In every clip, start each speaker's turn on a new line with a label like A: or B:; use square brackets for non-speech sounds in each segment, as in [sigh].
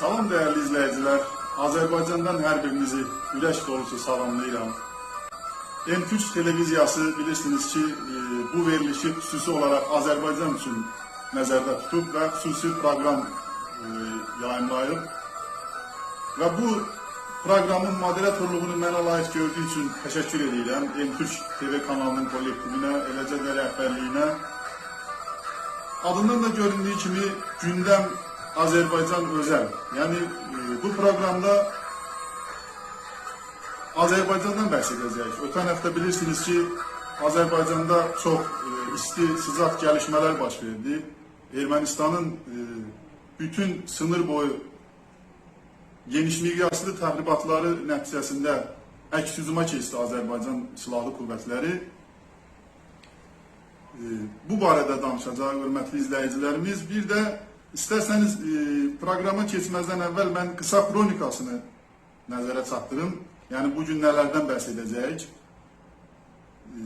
A: Salam değerli izleyiciler. Azerbaycan'dan her birinizi ürək dolusu salamlayıram. M3 televiziyası bilirsiniz ki, e, bu verilişi xüsusi olarak Azerbaycan üçün nəzərdə tutub və xüsusi proqram e, yayımlayıb. Və bu proqramın moderatorluğunu mənə layiq gördüyü üçün təşəkkür edirəm. M3 TV kanalının kollektivinə, eləcə də rəhbərliyinə. Adından da göründüğü kimi gündem Azerbaycan özel. Yani e, bu programda Azerbaycan'dan bahsedeceğiz. Öten hafta bilirsiniz ki Azerbaycan'da çok e, isti, sıcak gelişmeler baş verdi. Ermenistan'ın e, bütün sınır boyu geniş miqyaslı tahribatları nəticəsində əks hücuma keçdi Azərbaycan Silahlı Qüvvətləri. E, Bu barədə danışacaq hörmətli izləyicilərimiz. Bir də istərsəniz e, proqrama keçməzdən əvvəl mən qısa xronikasını nəzərə çatdırım. Yəni bu gün nələrdən bəhs edəcəyik. E,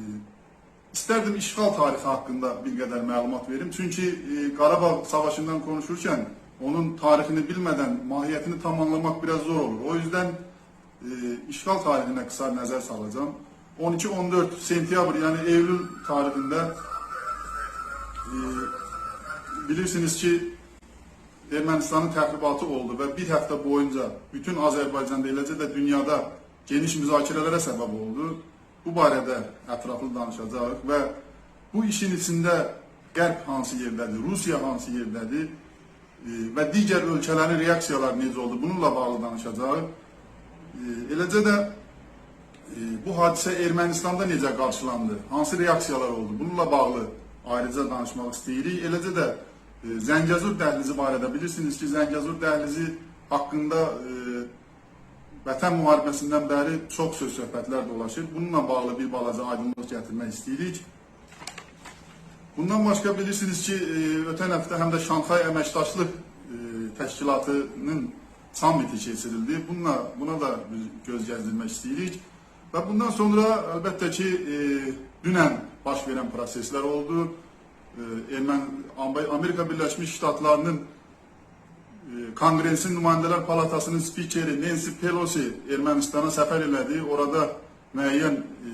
A: İstərdim işğal tarixi haqqında bir qədər məlumat verim. Çünki e, Qarabağ savaşından konuşurkən onun tarixini bilmədən mahiyyətini tam anlamaq biraz zor olur. O yüzden e, işğal tarixinə qısa nəzər salacağım. 12-14 sentyabr yani Eylül tarihinde e, bilirsiniz ki Ermənistanın təxribatı oldu və bir həftə boyunca bütün Azərbaycanda eləcə də dünyada geniş müzakirələrə səbəb oldu. Bu barədə ətraflı danışacağıq və bu işin içində Qərb hansı yerdədir, Rusiya hansı yerdədir e, və digər ölkələrin reaksiyaları necə oldu bununla bağlı danışacağıq. E, eləcə də e, bu hadisə Ermənistanda necə qarşılandı, hansı reaksiyalar oldu bununla bağlı ayrıca danışmaq istəyirik. Eləcə də e, Zəngəzur dəhlizi barədə bilirsiniz ki, Zəngəzur dəhlizi haqqında e, Vətən müharibəsindən bəri çox söz söhbətlər dolaşır. Bununla bağlı bir balaca aydınlıq gətirmək istəyirik. Bundan başqa bilirsiniz ki, e, ötən həftə həm də Şanxay Əməkdaşlıq e, Təşkilatının sammiti keçirildi. Bununla, buna da göz gəzdirmək istəyirik. Və bundan sonra əlbəttə ki, e, dünən baş verən proseslər oldu. E, Ermən, Amerika Birləşmiş Ştatlarının e, Kongresin Nümayəndələr Palatasının spikeri Nancy Pelosi Ermənistana səfər elədi. Orada müəyyən e,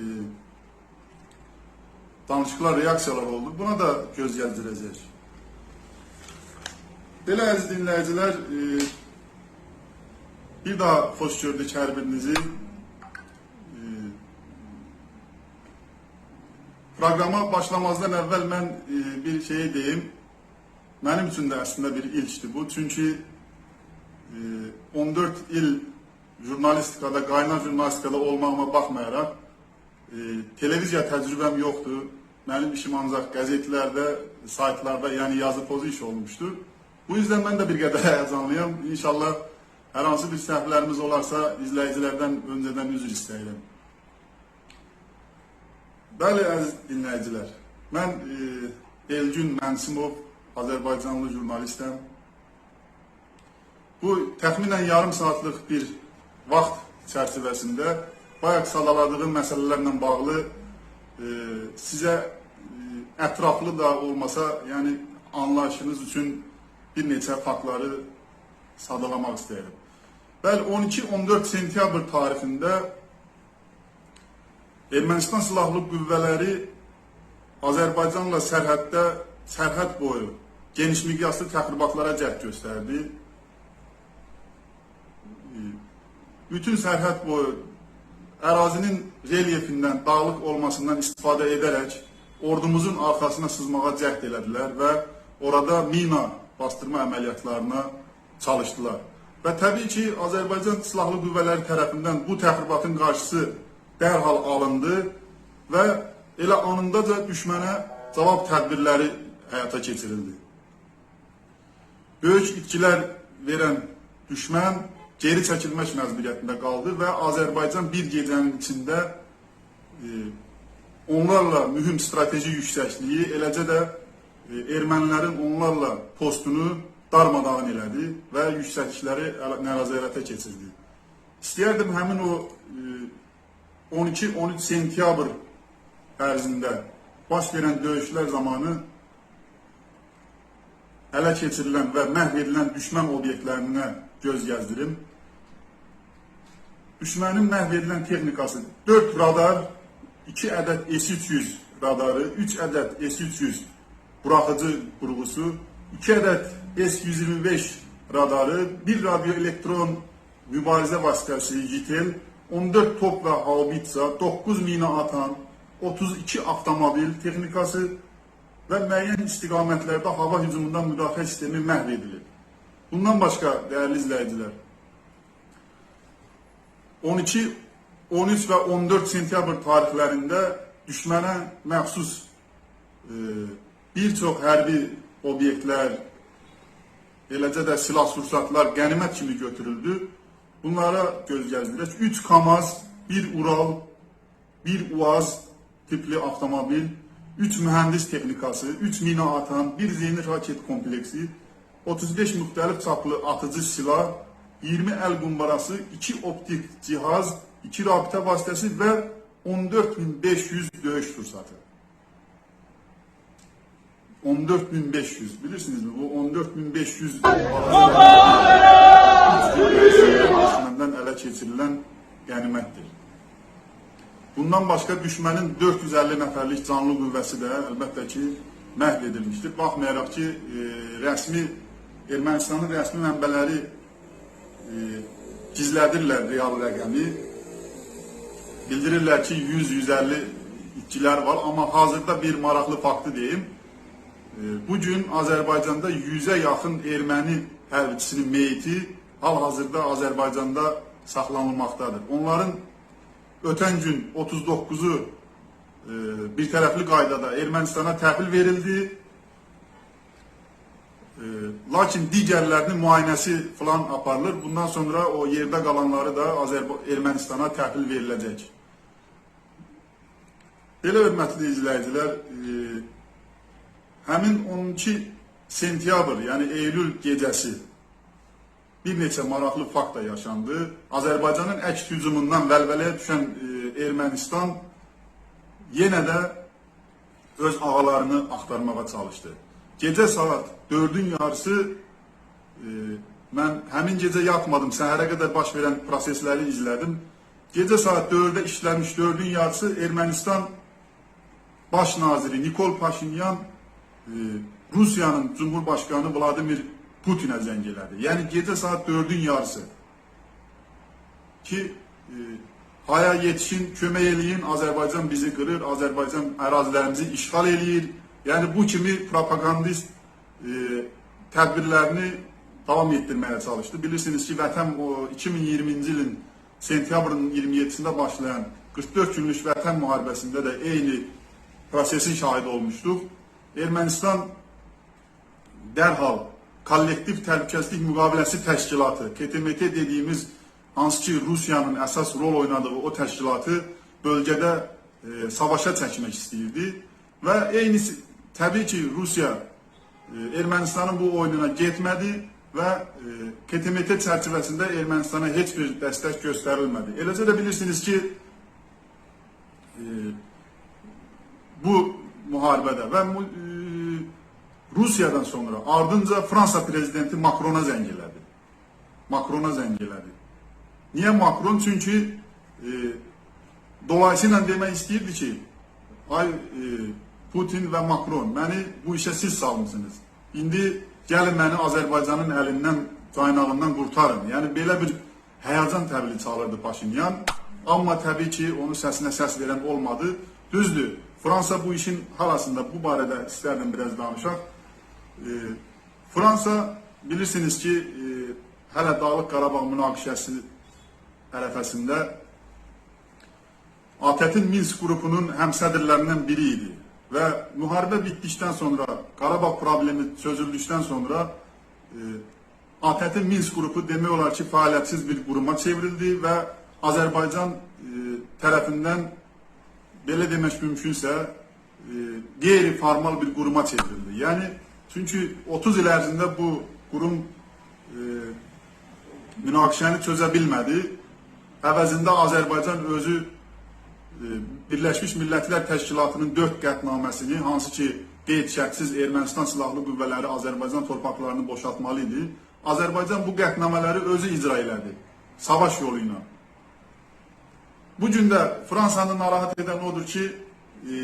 A: danışıqlar, reaksiyalar oldu. Buna da göz gəzdirəcək. Belə əziz dinləyicilər, e, bir daha xoş gördük hər birinizi. Proqrama başlamazdan əvvəl mən e, bir şey deyim. Mənim üçün də əslində bir ilkdir bu. Çünki e, 14 il jurnalistikada, qaynar jurnalistikada olmağıma baxmayaraq e, təcrübəm yoxdur. Mənim işim ancaq qəzetlərdə, saytlarda, yəni yazı pozu iş olmuşdur. Bu yüzden mən də bir qədər [laughs] həyəcanlıyam. İnşallah hər hansı bir səhvlərimiz olarsa izləyicilərdən öncədən üzr istəyirəm. Bəli, əziz dinləyicilər, mən e, Elgün Mənsimov, Azərbaycanlı jurnalistəm. Bu təxminən yarım saatlıq bir vaxt çərçivəsində bayaq sadaladığım məsələlərlə bağlı e, sizə e, da olmasa, yəni anlayışınız üçün bir neçə faktları sadalamaq istəyirəm. Bəli, 12-14 sentyabr tarixində Ermənistan Silahlı Qüvvələri Azərbaycanla sərhəddə sərhəd boyu geniş miqyaslı təxribatlara cəhd göstərdi. Bütün sərhəd boyu ərazinin relyefindən, dağlıq olmasından istifadə edərək ordumuzun arxasına sızmağa cəhd elədilər və orada mina bastırma əməliyyatlarına çalışdılar. Və təbii ki, Azərbaycan Silahlı Qüvvələri tərəfindən bu təxribatın qarşısı dərhal alındı və elə anındaca düşmənə cavab tədbirləri həyata keçirildi. Böyük itkilər verən düşmən geri çəkilmək məcburiyyətində qaldı və Azərbaycan bir gecənin içində e, onlarla mühüm strateji yüksəkliyi, eləcə də e, ermənilərin onlarla postunu darmadağın elədi və yüksəklikləri nəzarətə keçirdi. İstəyərdim həmin o e, 12-13 sentyabr ərzində baş verən döyüşlər zamanı ələ keçirilən və məhv edilən düşmən obyektlərinə göz gəzdirim. Düşmənin məhv edilən texnikası 4 radar, 2 ədəd S-300 radarı, 3 ədəd S-300 buraxıcı qurğusu, 2 ədəd S-125 radarı, 1 radioelektron mübarizə vasitəsi JITEL, 14 top və haubitsa, 9 mina atan, 32 avtomobil texnikası və müəyyən istiqamətlərdə hava hücumundan müdafiə sistemi məhv edilib. Bundan başqa, dəyərli izləyicilər, 12, 13 və 14 sentyabr tarixlərində düşmənə məxsus e, bir çox hərbi obyektlər, eləcə də silah-sursatlar qənimət kimi götürüldü. Bunlara göz gəzdirək. 3 KAMAZ, 1 Ural, 1 UAZ tipli avtomobil, 3 mühəndis texnikası, 3 mina atan, 1 zeyni raket kompleksi, 35 müxtəlif çaplı atıcı silah, 20 əl qumbarası, 2 optik cihaz, 2 rabitə vasitəsi və 14500 döyüş sursatı. 14500 bilirsinizmi? Bu 14500 düşməndən ələ keçirilən qənimətdir. Bundan başqa düşmənin 450 nəfərlik canlı qüvvəsi də əlbəttə ki məhv edilmişdir. Baxmayaraq ki, e, rəsmi Ermənistanın rəsmi mənbələri e, gizlədirlər real rəqəmi. Bildirirlər ki 100-150 itkilər var, amma hazırda bir maraqlı faktı deyim. E, Bu gün Azərbaycanda 100-ə yaxın erməni hərbçisinin meyiti hal-hazırda Azərbaycanda saxlanılmaqdadır. Onların ötən gün 39-u e, bir tərəfli qaydada Ermənistana təhvil verildi. E, Lakin digərlərinin müayinəsi falan aparılır. Bundan sonra o yerdə qalanları da Azərba Ermənistana təhvil veriləcək. Belə hörmətli izləyicilər, e, həmin 12 sentyabr, yəni Eylül gecəsi bir neçə maraqlı fakt da yaşandı. Azərbaycanın əks hücumundan vəlvələyə düşən e, Ermənistan yenə də öz ağalarını axtarmağa çalışdı. Gecə saat 4-ün yarısı e, mən həmin gecə yatmadım, səhərə qədər baş verən prosesləri izlədim. Gecə saat 4-də işlənmiş 4-ün yarısı Ermənistan baş naziri Nikol Paşinyan e, Rusiyanın Cumhurbaşkanı Vladimir Putinə zəng elədi. Yəni gecə saat 4-ün yarısı ki e, haya yetişin, kömək eləyin, Azərbaycan bizi qırır, Azərbaycan ərazilərimizi işğal eləyir. Yəni bu kimi propagandist e, tədbirlərini davam etdirməyə çalışdı. Bilirsiniz ki, vətən o 2020-ci ilin sentyabrın 27-sində başlayan 44 günlük vətən müharibəsində də eyni prosesin şahidi olmuşduq. Ermənistan dərhal kollektiv təhlükəsizlik müqaviləsi təşkilatı, KTMT dediyimiz hansı ki Rusiyanın əsas rol oynadığı o təşkilatı bölgədə e, savaşa çəkmək istəyirdi və eyni təbii ki Rusiya e, Ermənistanın bu oyununa getmədi və e, KTMT çərçivəsində Ermənistana heç bir dəstək göstərilmədi. Eləcə də bilirsiniz ki e, bu müharibədə və e, Rusiyadan sonra ardınca Fransa prezidenti Macrona zəng elədi. Macrona zəng elədi. Niyə Macron? Çünki e, dolayısıyla demək istəyirdi ki, ay e, Putin və Macron, məni bu işə siz salmısınız. İndi gəlin məni Azərbaycanın əlindən, qaynağından qurtarın. Yəni belə bir həyəcan təbili çalırdı Paşinyan. Amma təbii ki, onun səsinə səs verən olmadı. Düzdür, Fransa bu işin halasında bu barədə istərdim biraz danışaq. E, Fransa bilirsiniz ki, e, hələ Dağlıq Qarabağ münaqişəsi ərəfəsində ATƏT-in Minsk qrupunun həmsədrlərindən biri idi və müharibə bitdikdən sonra, Qarabağ problemi çözüldükdən sonra e, ATƏT-in Minsk qrupu demək olar ki, fəaliyyətsiz bir quruma çevrildi və Azərbaycan e, tərəfindən belə demək mümkünsə e, qeyri-formal bir quruma çevrildi. Yəni çünki 30 il ərzində bu qurum e, münaqişəni çözə bilmədi. Əvəzində Azərbaycan özü e, Birləşmiş Millətlər Təşkilatının 4 qətnaməsini, hansı ki qeyd şərtsiz Ermənistan silahlı qüvvələri Azərbaycan torpaqlarını boşaltmalı idi. Azərbaycan bu qətnamələri özü icra elədi. Savaş yolu ilə. Bu gün də Fransanı narahat edən odur ki, e,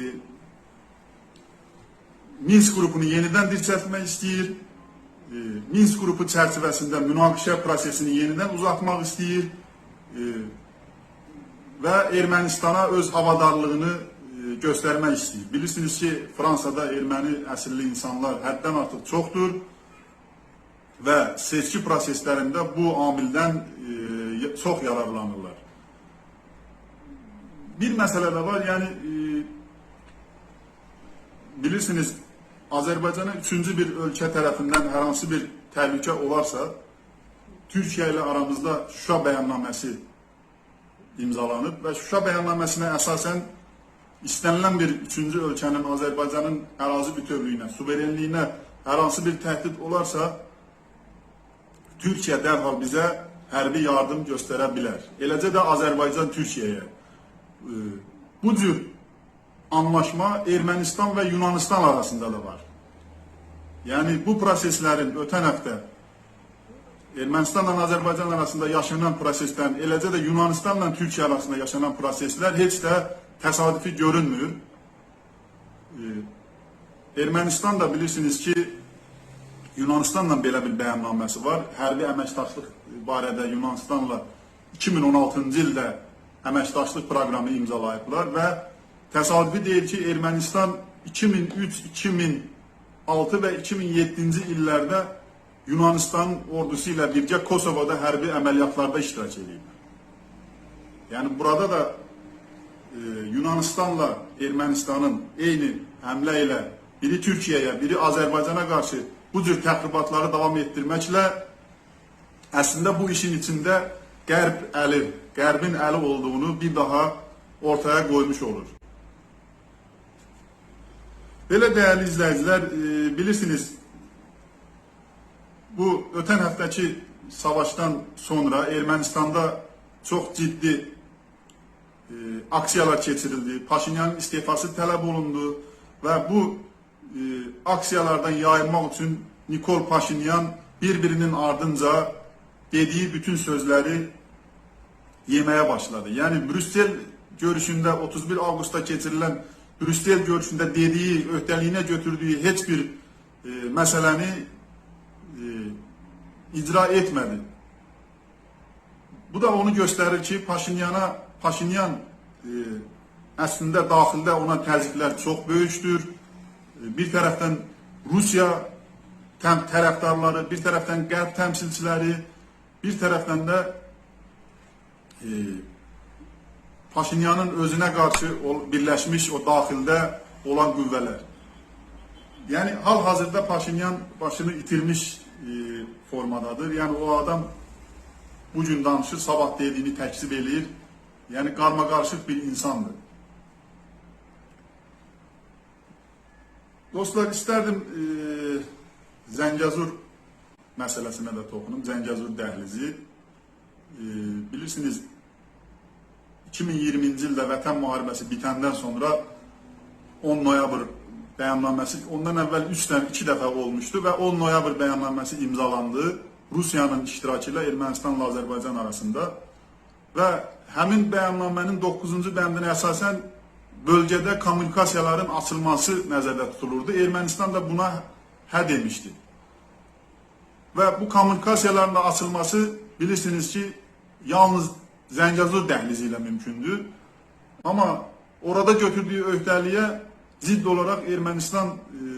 A: Minsk qrupunu yenidən dirçəltmək istəyir. E, Minsk qrupu çərçivəsində münaqişə prosesini yenidən uzatmaq istəyir. E, və Ermənistana öz havadarlığını e, göstərmək istəyir. Bilirsiniz ki, Fransada erməni əsilli insanlar həddən artıq çoxdur və seçki proseslərində bu amildən e, çox yararlanırlar. Bir məsələ də var, yəni e, bilirsiniz Azərbaycana üçüncü bir ölkə tərəfindən hər hansı bir təhlükə olarsa, Türkiyə ilə aramızda Şuşa bəyannaməsi imzalanıb və Şuşa bəyannaməsinə əsasən istənilən bir üçüncü ölkənin Azərbaycanın ərazi bütövlüyünə, suverenliyinə hər hansı bir təhdid olarsa, Türkiyə dərhal bizə hərbi yardım göstərə bilər. Eləcə də Azərbaycan Türkiyəyə. Bu cür anlaşma Ermənistan və Yunanistan arasında da var. Yəni bu proseslərin ötən həftə Ermənistanla Azərbaycan arasında yaşanan proseslərin, eləcə də Yunanistanla Türkiyə arasında yaşanan proseslər heç də təsadüfi görünmür. E, Ermənistan da bilirsiniz ki, Yunanistanla belə bir bəyannaməsi var. Hərbi əməkdaşlıq barədə Yunanistanla 2016-cı ildə əməkdaşlıq proqramı imzalayıblar və təsadüfi deyil ki, Ermənistan 2003, 2006 və 2007-ci illərdə Yunanistan ordusu ilə birgə Kosovoda hərbi əməliyyatlarda iştirak edib. Yəni burada da e, Yunanistanla Ermənistanın eyni həmlə ilə biri Türkiyəyə, biri Azərbaycana qarşı bu cür təxribatları davam etdirməklə əslində bu işin içində qərb əli, qərbin əli olduğunu bir daha ortaya qoymuş olur. Belə dəyərli izləyicilər, e, bilirsiniz bu ötən həftəki savaşdan sonra Ermənistanda çox ciddi e, aksiyalar keçirildi. Paşinyanın istefası tələb olundu və bu e, aksiyalardan yayınmaq üçün Nikol Paşinyan bir-birinin ardınca dediği bütün sözləri yeməyə başladı. Yəni Brüssel görüşündə 31 avqustda keçirilən Brüssel görüşündə dediyi, öhdəliyinə götürdüyü heç bir e, məsələni e, icra etmədi. Bu da onu göstərir ki, Paşinyana Paşinyan e, əslində daxildə ona təzyiqlər çox böyükdür. E, bir tərəfdən Rusiya təm tərəfdarları, bir tərəfdən qərb təmsilçiləri, bir tərəfdən də e, Paşinyanın özünə qarşı o birləşmiş o daxildə olan qüvvələr. Yəni hal-hazırda Paşinyan başını itirmiş e, formadadır. Yəni o adam bu gün danışır, sabah dediyini təkzib eləyir. Yəni qarma-qarışıq bir insandır. Dostlar, istərdim e, Zəngəzur məsələsinə də toxunum. Zəngəzur dəhlizi. E, bilirsiniz, 2020-ci ildə Vətən müharibəsi bitəndən sonra 10 noyabr bəyannaməsi ondan əvvəl 3 dəfə 2 dəfə olmuşdu və 10 noyabr bəyannaməsi imzalandı Rusiyanın iştirakı ilə Ermənistanla Azərbaycan arasında və həmin bəyannamənin 9-cu bəndinə əsasən bölgədə kommunikasiyaların açılması nəzərdə tutulurdu. Ermənistan da buna hə demişdi. Və bu kommunikasiyaların da açılması bilirsiniz ki, yalnız Zəngəzur dəhlizi ilə mümkündür. Amma orada götürdüyü öhdəliyə zidd olaraq Ermənistan e,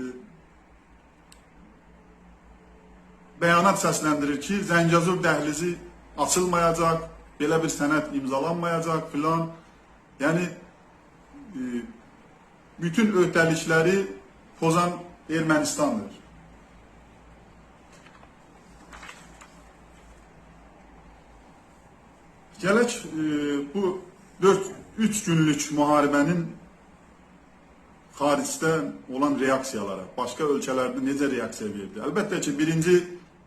A: bəyanat səsləndirir ki, Zəngəzur dəhlizi açılmayacaq, belə bir sənəd imzalanmayacaq filan. Yəni e, bütün öhdəlikləri pozan Ermənistandır. Gələk e, bu 4 3 günlük müharibənin xaricdə olan reaksiyalara, başqa ölkələrdə necə reaksiya verdi? Əlbəttə ki, birinci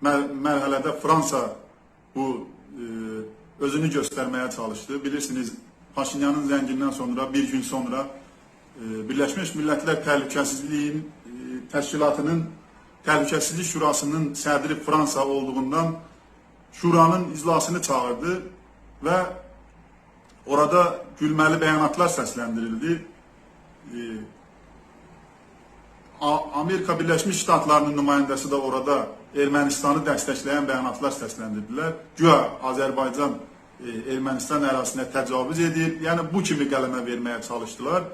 A: mər mərhələdə Fransa bu e, özünü göstərməyə çalışdı. Bilirsiniz, Paşinyanın zəngindən sonra, bir gün sonra e, Birləşmiş Millətlər Təhlükəsizliyin Təşkilatının Təhlükəsizlik Şurasının sədri Fransa olduğundan Şuranın iclasını çağırdı və orada gülməli bəyanatlar səsləndirildi. Ee, Amerika Birleşmiş Ştatlarının nümayəndəsi də orada Ermənistanı dəstəkləyən bəyanatlar səsləndirdilər. Güya Azərbaycan e, Ermənistan ərazisinə təcavüz edir. Yəni bu kimi qələmə verməyə çalışdılar.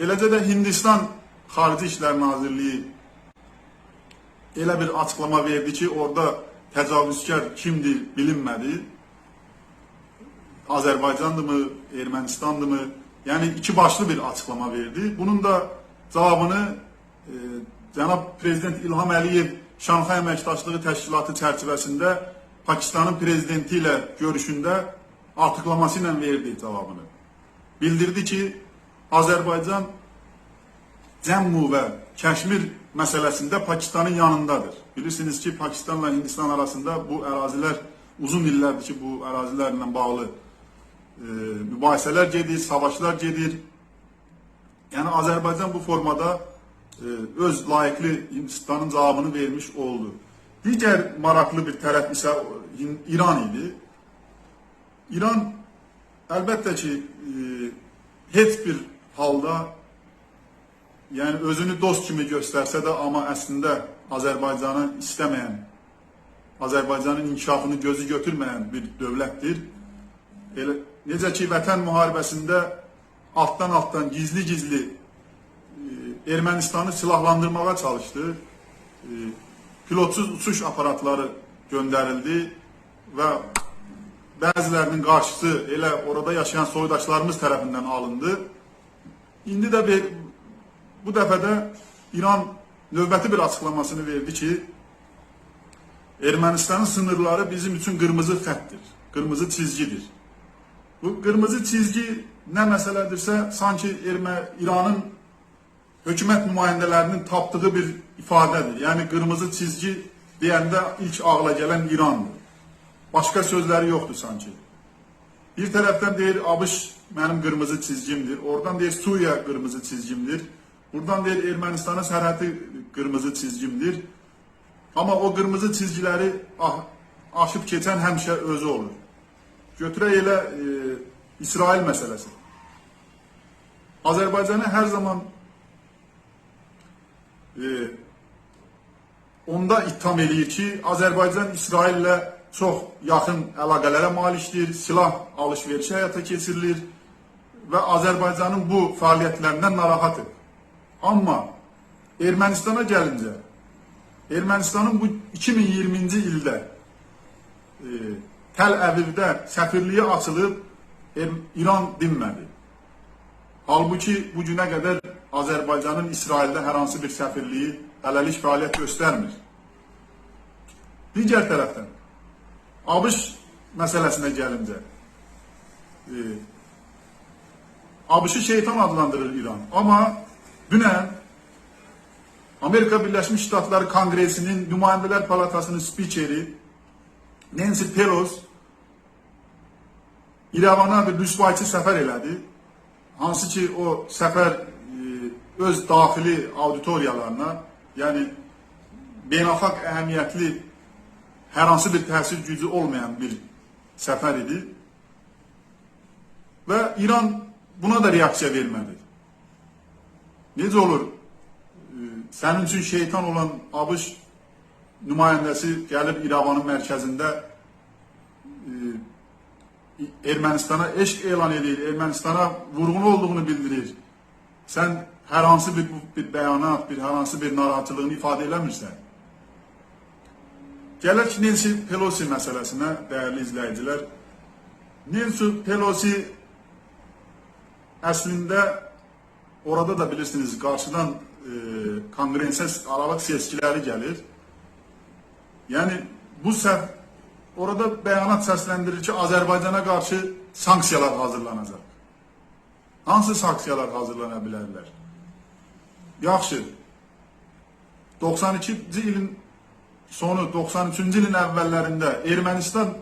A: Eləcə də Hindistan Xarici İşlər Nazirliyi elə bir açıqlama verdi ki, orada təcavüzkar kimdir bilinmədi. Azərbaycandırmı, Ermənistandırmı? Yəni iki başlı bir açıqlama verdi. Bunun da cavabını e, cənab prezident İlham Əliyev Şanxay Əməkdaşlığı Təşkilatı çərçivəsində Pakistanın prezidenti ilə görüşündə artıqlaması ilə verdi cavabını. Bildirdi ki, Azərbaycan Cəmmu və Kəşmir məsələsində Pakistanın yanındadır. Bilirsiniz ki, Pakistanla Hindistan arasında bu ərazilər uzun illərdir ki, bu ərazilərlə bağlı e, mübahisələr gedir, savaşlar gedir. Yəni Azərbaycan bu formada e, öz layiqli Hindistanın cavabını vermiş oldu. Digər maraqlı bir tərəf isə İran idi. İran əlbəttə ki, e, heç bir halda yəni özünü dost kimi göstərsə də amma əslində Azərbaycanı istəməyən, Azərbaycanın inkişafını gözü götürməyən bir dövlətdir. Elə necə ki vətən müharibəsində altdan altdan gizli gizli e, Ermənistanı silahlandırmağa çalışdı. E, pilotsuz uçuş aparatları göndərildi və bəzilərinin qarşısı elə orada yaşayan soydaşlarımız tərəfindən alındı. İndi də bir, bu dəfə də İran növbəti bir açıqlamasını verdi ki, Ermənistanın sınırları bizim üçün qırmızı xəttdir, qırmızı çizgidir. Bu qırmızı çizgi nə məsələdirsə, sanki Ermə İranın hökumət nümayəndələrinin tapdığı bir ifadədir. Yəni qırmızı çizgi deyəndə ilk ağla gələn İrandır. Başqa sözləri yoxdur sanki. Bir tərəfdən deyir ABŞ mənim qırmızı çizgimdir. Oradan deyir Suriya qırmızı çizgimdir. Buradan deyir Ermənistanın sərhədi qırmızı çizgimdir. Amma o qırmızı çizgiləri ah- aşıb keçən həmişə özü olur. Götürək elə e, İsrail məsələsi. Azərbaycanı hər zaman e, onda ittiham eləyir ki, Azərbaycan İsraillə çox yaxın əlaqələrə malikdir, silah alış-verişi həyata keçirilir və Azərbaycanın bu fəaliyyətlərindən narahatdır. Amma Ermənistana gəlincə, Ermənistanın bu 2020-ci ildə e, Təl Əvivdə səfirliyi açılıb İran dinmədi. Halbuki bu günə qədər Azərbaycanın İsraildə hər hansı bir səfirliyi hələlik fəaliyyət göstərmir. Digər tərəfdən ABŞ məsələsinə gəlincə, e, ABŞ-ı şeytan adlandırır İran. Amma dünən Amerika Birləşmiş Ştatları Konqresinin Nümayəndələr Palatasının spikeri Nancy Pelosi İrəvana bir rüsvayçı səfər elədi. Hansı ki o səfər e, öz daxili auditoriyalarına, yəni beynəlxalq əhəmiyyətli hər hansı bir təsir gücü olmayan bir səfər idi. Və İran buna da reaksiya vermədi. Necə olur? E, Sənin üçün şeytan olan ABŞ nümayəndəsi gəlib İrəvanın mərkəzində e, Ermənistana eşq elan edir, Ermənistana vurğun olduğunu bildirir. Sən hər hansı bir, bir bəyanat, bir hər hansı bir narahatlığını ifadə eləmirsən. Gələk Nancy Pelosi məsələsinə, dəyərli izləyicilər. Nancy Pelosi əslində orada da bilirsiniz qarşıdan e, kongresə aralıq seçkiləri gəlir. Yəni bu səf orada bəyanat səsləndirir ki, Azərbaycana qarşı sanksiyalar hazırlanacaq. Hansı sanksiyalar hazırlana bilərlər? Yaxşı. 92-ci ilin sonu 93-cü ilin əvvəllərində Ermənistan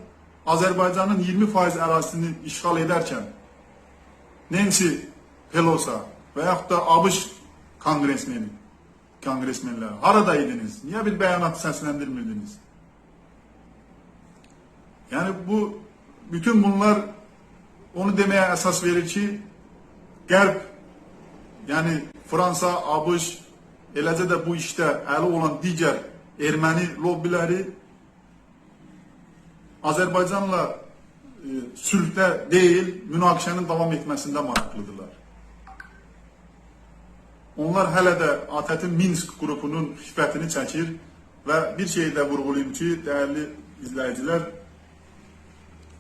A: Azərbaycanın 20% ərazisini işğal edərkən Nancy Pelosi və yaxud da ABŞ kongresmeni kongresmenler? Haradaydınız? Niye bir beyanat seslendirmirdiniz? Yani bu bütün bunlar onu demeye esas verir ki Qərb yəni Fransa, ABŞ eləcə də bu işdə əli olan digər erməni lobbiləri Azərbaycanla e, sülhdə deyil, münaqişənin davam etməsində maraqlıdırlar. Onlar hələ də ATƏT-in Minsk qrupunun xiffətini çəkir və bir şeyi də vurğulayım ki, dəyərli izləyicilər,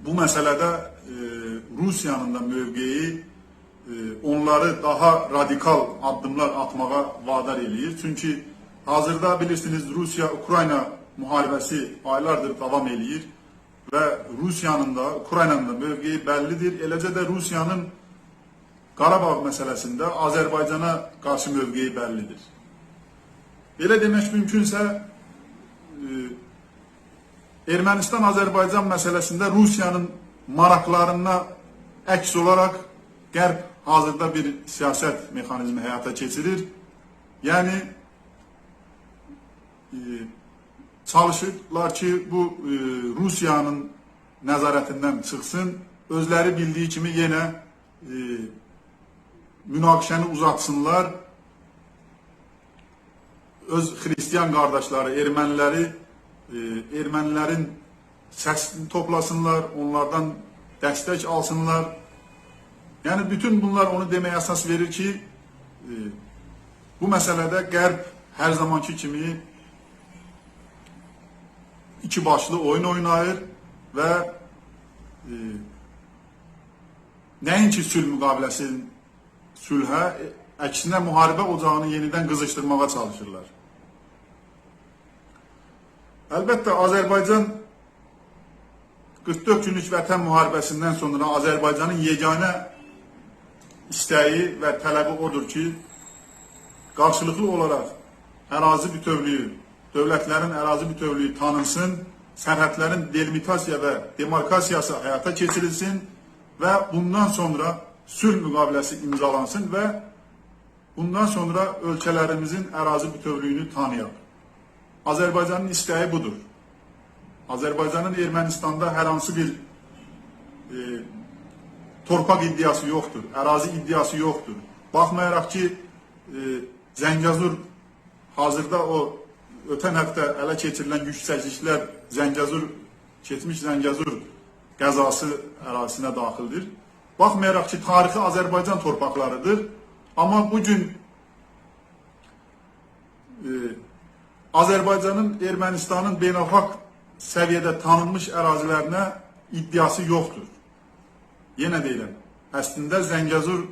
A: bu məsələdə e, Rusiyanın da mövqeyi e, onları daha radikal addımlar atmağa vadar eləyir. Çünki hazırda bilirsiniz Rusiya-Ukrayna müharibəsi aylardır davam eləyir və Rusiyanın da, Ukraynanın da mövqeyi bəllidir. Eləcə də Rusiyanın Qarabağ məsələsində Azərbaycana qarşı mövqeyi bəllidir. Belə demək mümkünsə, e, Ermənistan-Azərbaycan məsələsində Rusiyanın maraqlarına əks olaraq Qərb hazırda bir siyasət mexanizmi həyata keçirir. Yəni e, çalışırlar ki, bu e, Rusiyanın nəzarətindən çıxsın, özləri bildiyi kimi yenə e, münaqişəni uzatsınlar. Öz xristiyan qardaşları, erməniləri, e, ermənilərin toplasınlar, onlardan dəstək alsınlar. Yəni bütün bunlar onu deməyə əsas verir ki, e, bu məsələdə Qərb hər zamanki kimi iki başlı oyun oynayır və e, nəinki sülh müqaviləsinin sülhə, əksinə müharibə ocağını yenidən qızışdırmağa çalışırlar. Əlbəttə Azərbaycan 44 günlük vətən müharibəsindən sonra Azərbaycanın yeganə istəyi və tələbi odur ki, qarşılıqlı olaraq ərazi bütövlüyü, dövlətlərin ərazi bütövlüyü tanınsın, sərhədlərin delimitasiya və demarkasiyası həyata keçirilsin və bundan sonra sülh müqaviləsi imzalansın və bundan sonra ölkələrimizin ərazi bütövlüyünü tanıyaq. Azərbaycanın istəyi budur. Azərbaycanın Ermənistanda hər hansı bir e, torpaq iddiası yoxdur, ərazi iddiası yoxdur. Baxmayaraq ki, e, Zəngəzur hazırda o ötən həftə ələ keçirilən yüksəkliklər Zəngəzur, keçmiş Zəngəzur qəzası ərazisinə daxildir. Baxmayaraq ki, tarixi Azərbaycan torpaqlarıdır, amma bu gün e, Azərbaycanın Ermənistanın beynəlxalq səviyyədə tanınmış ərazilərinə iddiası yoxdur. Yenə deyirəm, əslində Zəngəzur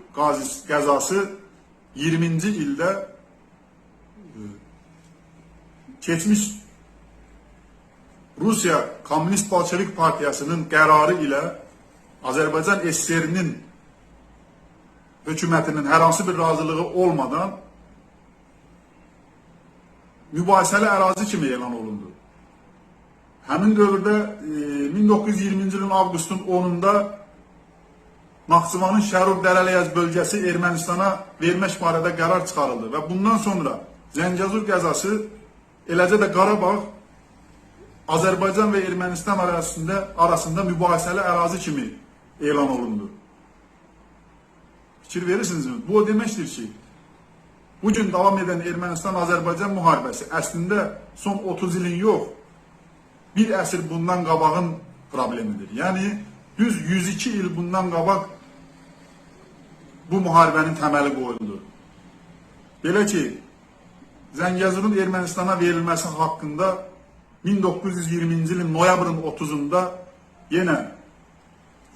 A: qəzası 20-ci ildə e, keçmiş Rusiya Komünist Bolşevik Partiyasının qərarı ilə Azərbaycan SSR-nin hökumətinin hansı bir razılığı olmadan mübahisəli ərazi kimi elan olundu. Həmin dövrdə e, 1920-ci ilin avqustun 10-unda Naxçıvanın Şərur Dərələyəz bölgəsi Ermənistana vermək barədə qərar çıxarıldı və bundan sonra Zəngəzur qəzası eləcə də Qarabağ Azərbaycan və Ermənistan arasında arasında mübahisəli ərazi kimi elan olundu. Fikir verirsinizmi? Bu o deməkdir ki, bu gün davam edən Ermənistan-Azərbaycan müharibəsi əslində son 30 ilin yox, bir əsr bundan qabağın problemidir. Yəni düz 102 il bundan qabaq bu müharibənin təməli qoyuldu. Belə ki, Zəngəzurun Ermənistana verilməsi haqqında 1920-ci ilin noyabrın 30-unda yenə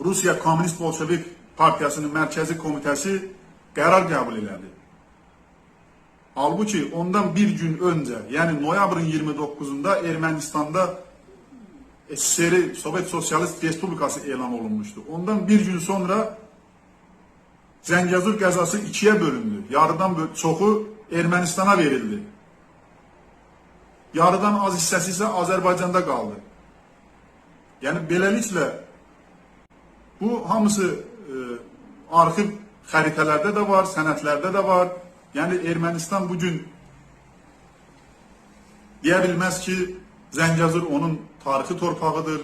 A: Rusiya Komünist Bolşevik Partiyasının Mərkəzi Komitəsi qərar qəbul elədi. Halbuki ondan bir gün öncə, yəni noyabrın 29-unda Ermənistanda SSR Sovet Sosyalist Respublikası elan olunmuştu. Ondan bir gün sonra Zəngəzur qəzası ikiyə bölündü. Yarıdan böl çoxu Ermənistana verildi. Yarıdan az hissəsi isə Azərbaycanda qaldı. Yəni beləliklə bu hamısı e, arxiv xəritələrdə də var, sənədlərdə də var. Yəni Ermənistan bu gün deyə bilməz ki, Zəngəzur onun tarixi torpağıdır.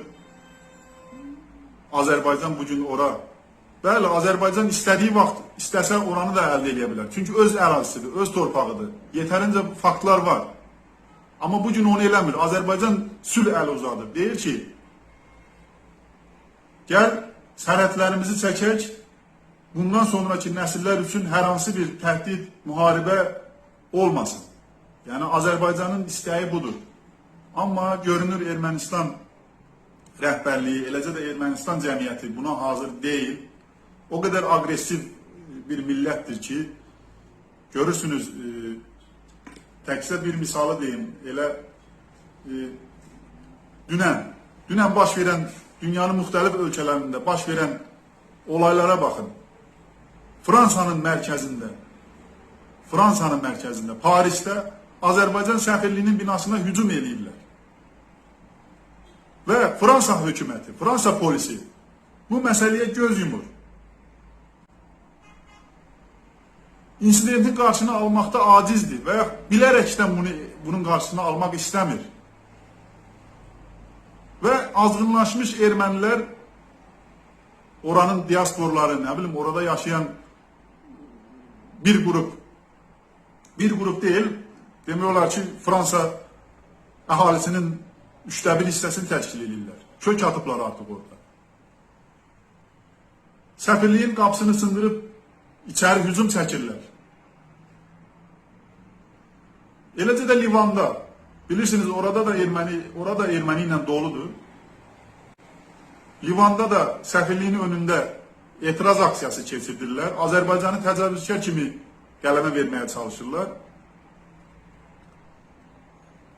A: Azərbaycan bu gün ora Bəli, Azərbaycan istədiyi vaxt istəsə oranı da əldə edə bilər. Çünki öz ərazisidir, öz torpağıdır. Yetərincə faktlar var. Amma bu gün onu eləmir. Azərbaycan sülh əl uzadır. Deyir ki, gəl sərhədlərimizi çəkək, bundan sonraki nəsillər üçün hər hansı bir təhdid, müharibə olmasın. Yəni Azərbaycanın istəyi budur. Amma görünür Ermənistan rəhbərliyi, eləcə də Ermənistan cəmiyyəti buna hazır deyil. O qədər aqressiv bir millətdir ki, görürsünüz, e, təkcə bir misalı deyim, elə e, dünən, dünən baş verən, dünyanın müxtəlif ölkələrində baş verən olaylara baxın. Fransanın mərkəzində, Fransanın mərkəzində, Parisdə Azərbaycan səfirliyinin binasına hücum eləyirlər. Və Fransa hökuməti, Fransa polisi bu məsələyə göz yumur. İnsidentin qarşısını almaqda acizdir və ya bunu, bunun qarşısını almaq istəmir. Və azğınlaşmış ermənilər oranın diasporları, nə bilim, orada yaşayan bir qrup, bir qrup deyil, demək olar ki, Fransa əhalisinin üçdə bir hissəsini təşkil edirlər. Kök atıblar artıq orada. Səfirliyin qapısını sındırıb içəri hücum çəkirlər. Eləcə də Livanda, bilirsiniz orada da erməni, orada erməni ilə doludur. Livanda da səfirliyin önündə etiraz aksiyası keçirdirlər. Azərbaycanı təcavüzkar kimi qələmə verməyə çalışırlar.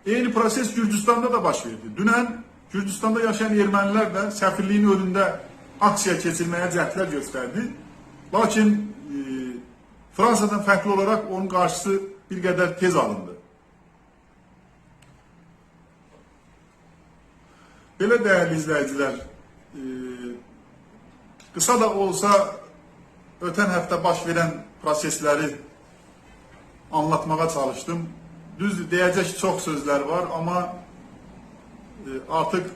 A: Eyni proses Gürcüstanda da baş verdi. Dünən Gürcüstanda yaşayan ermənilər də səfirliyin önündə aksiya keçirməyə cəhdlər göstərdi. Lakin e, Fransadan fərqli olaraq onun qarşısı bir qədər tez alındı. Belə dəyərli izləyicilər, e, qısa da olsa ötən həftə baş verən prosesləri anlatmağa çalışdım. Düzdür, deyəcək çox sözlər var, amma e, artıq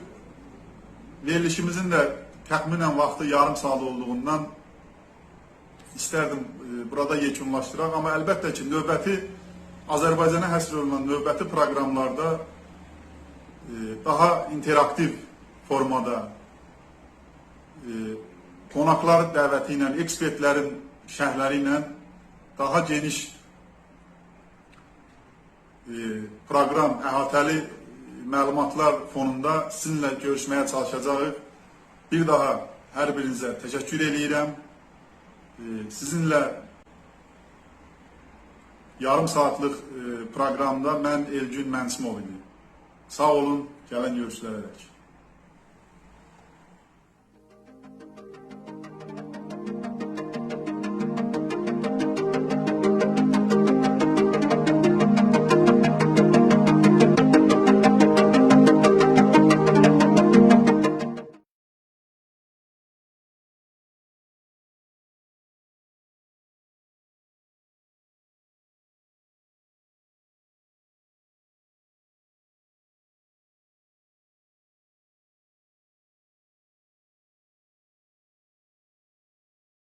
A: verilişimizin də təxminən vaxtı yarım saat olduğundan istərdim e, burada yekunlaşdıraq, amma əlbəttə ki, növbəti Azərbaycana həsr olunan növbəti proqramlarda e, daha interaktiv formada qonaqlar dəvəti ilə, ekspertlərin daha geniş e, proqram, əhatəli məlumatlar fonunda sizinlə görüşməyə çalışacağıq. Bir daha hər birinizə təşəkkür eləyirəm. E, Sizinlə yarım saatlıq e, proqramda mən Elgün Mənsimov. Sağ olun, gələn görüşlərə.